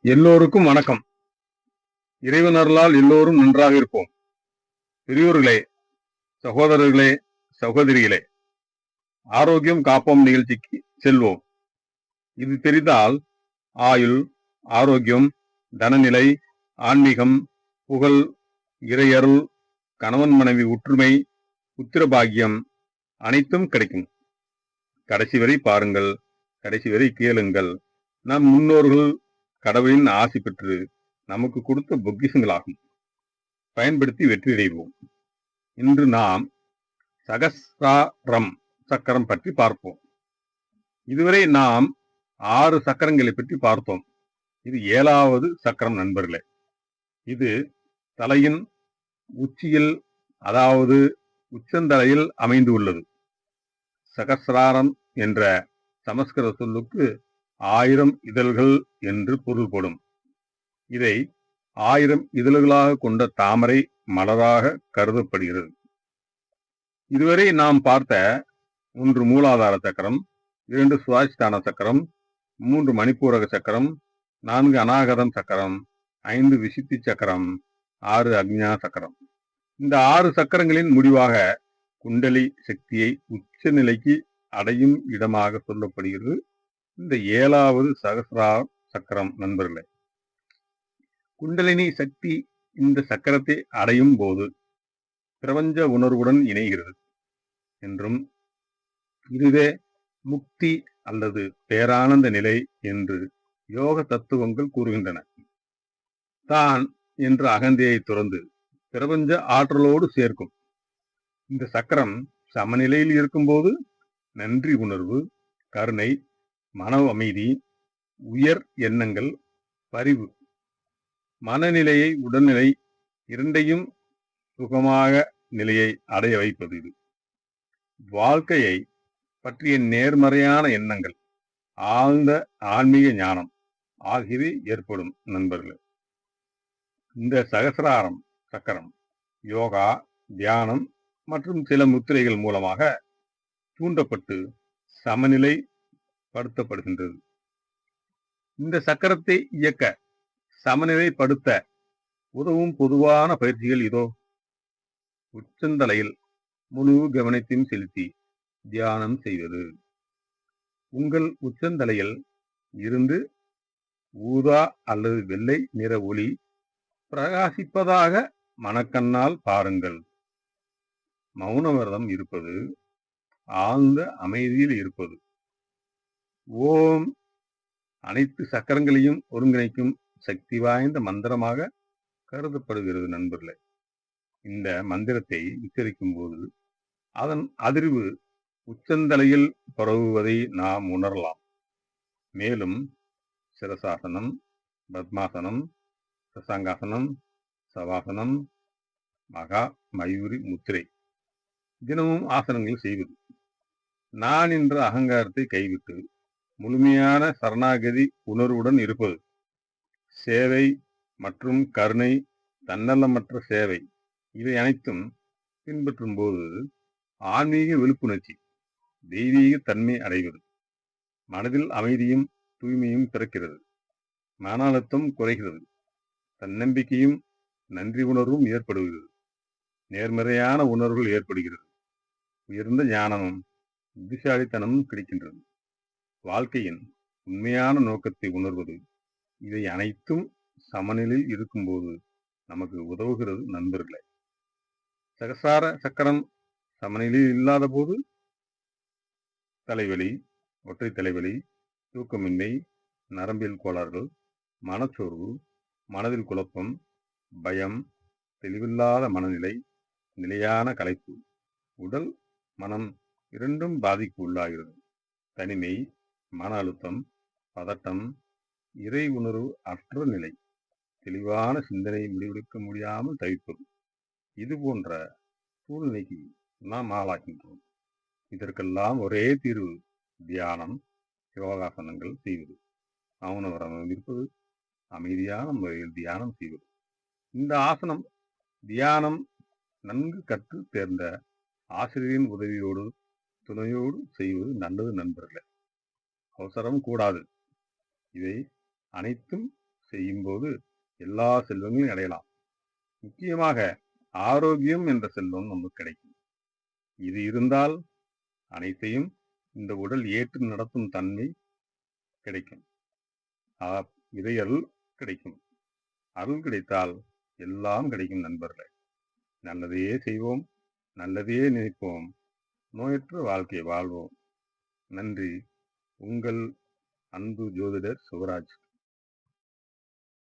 எல்லோருக்கும் வணக்கம். இறைவனர்களால் எல்லோரும் நன்றாக இருப்போம். பெரியோர்களே சகோதரர்களே சகோதரிகளே ஆரோக்கியம் காப்போம் நிகழ்ச்சிக்கு செல்வோம். இது தெரிந்தால் ஆயுள் ஆரோக்கியம் தனநிலை ஆன்மீகம் புகழ் இறையருள் கணவன் மனைவி ஒற்றுமை உத்திரபாகியம் அனைத்தும் கிடைக்கும். கடைசி வரை பாருங்கள் கடைசி வரை கேளுங்கள். நம் முன்னோர்கள் கடவுளின் ஆசி பெற்று நமக்கு கொடுத்த பொக்கிஷங்களாகும். பயன்படுத்தி வெற்றியடைவோம் இன்று நாம் சகஸ்ராரம் சக்கரம் பற்றி பார்ப்போம். இதுவரை நாம் ஆறு சக்கரங்களை பற்றி பார்த்தோம். இது ஏழாவது சக்கரம் நண்பர்களே. இது தலையின் உச்சியில் அதாவது உச்சந்தலையில் அமைந்து உள்ளது சகசிராரம் என்ற சமஸ்கிருத சொல்லுக்கு ஆயிரம் இதழ்கள் என்று பொருள்படும். இதை ஆயிரம் இதழ்களாக கொண்ட தாமரை மலராக கருதப்படுகிறது. இதுவரை நாம் பார்த்த ஒன்று மூலாதார சக்கரம் இரண்டு சுவாசித்தான சக்கரம் மூன்று மணிப்பூரக சக்கரம் நான்கு அநாகதம் சக்கரம் ஐந்து விசித்தி சக்கரம் ஆறு அக்ஞா சக்கரம். இந்த ஆறு சக்கரங்களின் முடிவாக குண்டலி சக்தியை உச்ச நிலைக்கு அடையும் இடமாக சொல்லப்படுகிறது. இந்த ஏழாவது சகசிரா சக்கரம் நண்பர்களே. குண்டலினி சக்தி இந்த சக்கரத்தை அடையும் போது பிரபஞ்ச உணர்வுடன் இணைகிறது என்றும் இதுவே முக்தி அல்லது பேரானந்த நிலை என்று யோக தத்துவங்கள் கூறுகின்றன. தான் என்ற அகந்தையை துறந்து பிரபஞ்ச ஆற்றலோடு சேர்க்கும். இந்த சக்கரம் சமநிலையில் இருக்கும்போது நன்றி உணர்வு கருணை மன அமைதி உயர் எண்ணங்கள் பரிவு. மனநிலையை உடல்நிலை இரண்டையும் சுகமாக நிலையை அடைய வைப்பது இது. வாழ்க்கையை பற்றிய நேர்மறையான எண்ணங்கள் ஆழ்ந்த ஆன்மீக ஞானம் ஆகியவை ஏற்படும் நண்பர்கள். இந்த சகசிராரம் சக்கரம் யோகா தியானம் மற்றும் சில முத்திரைகள் மூலமாக தூண்டப்பட்டு சமநிலை படுத்தப்படுகின்றது. இந்த சக்கரத்தை இயக்க சமநிலைப்படுத்த உதவும் பொதுவான பயிற்சிகள் இதோ. உச்சந்தலையில் முழு கவனத்தையும் செலுத்தி தியானம் செய்வது. உங்கள் உச்சந்தலையில் இருந்து ஊதா அல்லது வெள்ளை நிற ஒளி பிரகாசிப்பதாக மனக்கண்ணால் பாருங்கள். மௌன விரதம் இருப்பது ஆழ்ந்த அமைதியில் இருப்பது. ஓம். அனைத்து சக்கரங்களையும் ஒருங்கிணைக்கும் சக்தி வாய்ந்த மந்திரமாக கருதப்படுகிறது நண்பர்களே. இந்த மந்திரத்தை உச்சரிக்கும் போது அதன் அதிர்வு உச்சந்தலையில் பரவுவதை நாம் உணரலாம். மேலும் சிரசாசனம் பத்மாசனம் சசாங்காசனம் சவாசனம் மகா மயூரி முத்திரை தினமும் ஆசனங்கள் செய்வது. நான் என்ற அகங்காரத்தை கைவிட்டு முழுமையான சரணாகதி உணர்வுடன் இருப்பது. சேவை மற்றும் கருணை தன்னலமற்ற சேவை இவை அனைத்தும் பின்பற்றும் போது ஆன்மீக விழிப்புணர்ச்சி தெய்வீக தன்மை அடைவது. மனதில் அமைதியும் தூய்மையும் பிறக்கிறது. மன அழுத்தம் குறைகிறது. தன்னம்பிக்கையும் நன்றி உணர்வும் ஏற்படுகிறது. நேர்மறையான உணர்வுகள் ஏற்படுகிறது. உயர்ந்த ஞானமும் புத்திசாலித்தனமும் கிடைக்கின்றது. வாழ்க்கையின் உண்மையான நோக்கத்தை உணர்வது இவை அனைத்தும் சமநிலையில் இருக்கும்போது நமக்கு உதவுகிறது நண்பர்களே. சகசார சக்கரம் சமநிலையில் இல்லாத போது தலைவலி ஒற்றை தலைவலி தூக்கமின்மை நரம்பியல் கோளாறுகள் மனச்சோர்வு மனதில் குழப்பம் பயம் தெளிவில்லாத மனநிலை நிலையான கலைப்பு உடல் மனம் இரண்டும் பாதிப்பு உள்ளாகிறது. தனிமை மன அழுத்தம் பதட்டம் இறை உணர்வு அற்ற நிலை தெளிவான சிந்தனை முடிவெடுக்க முடியாமல் தவிப்பது. இது போன்ற சூழ்நிலைக்கு நாம் ஆளாகின்றோம். இதற்கெல்லாம் ஒரே தீர்வு தியானம் யோகாசனங்கள் செய்வது. மௌனவரம் இருப்பது அமைதியான முறையில் தியானம் செய்வது. இந்த ஆசனம் தியானம் நன்கு கற்று தேர்ந்த ஆசிரியரின் உதவியோடு துணையோடு செய்வது நல்லது நண்பர்களே. அவசரம் கூடாது. இதை அனைத்தும் செய்யும்போது எல்லா செல்வங்களையும் அடையலாம். முக்கியமாக ஆரோக்கியம் என்ற செல்வம் நமக்கு கிடைக்கும். இது இருந்தால் அனைத்தையும் இந்த உடல் ஏற்று நடத்தும் தன்மை கிடைக்கும். இதை அருள் கிடைக்கும். அருள் கிடைத்தால் எல்லாம் கிடைக்கும் நண்பர்களே. நல்லதையே செய்வோம் நல்லதையே நினைப்போம். நோயற்ற வாழ்க்கையை வாழ்வோம். நன்றி. உங்கள் அன்பு ஜோதிடர் சிவராஜ்.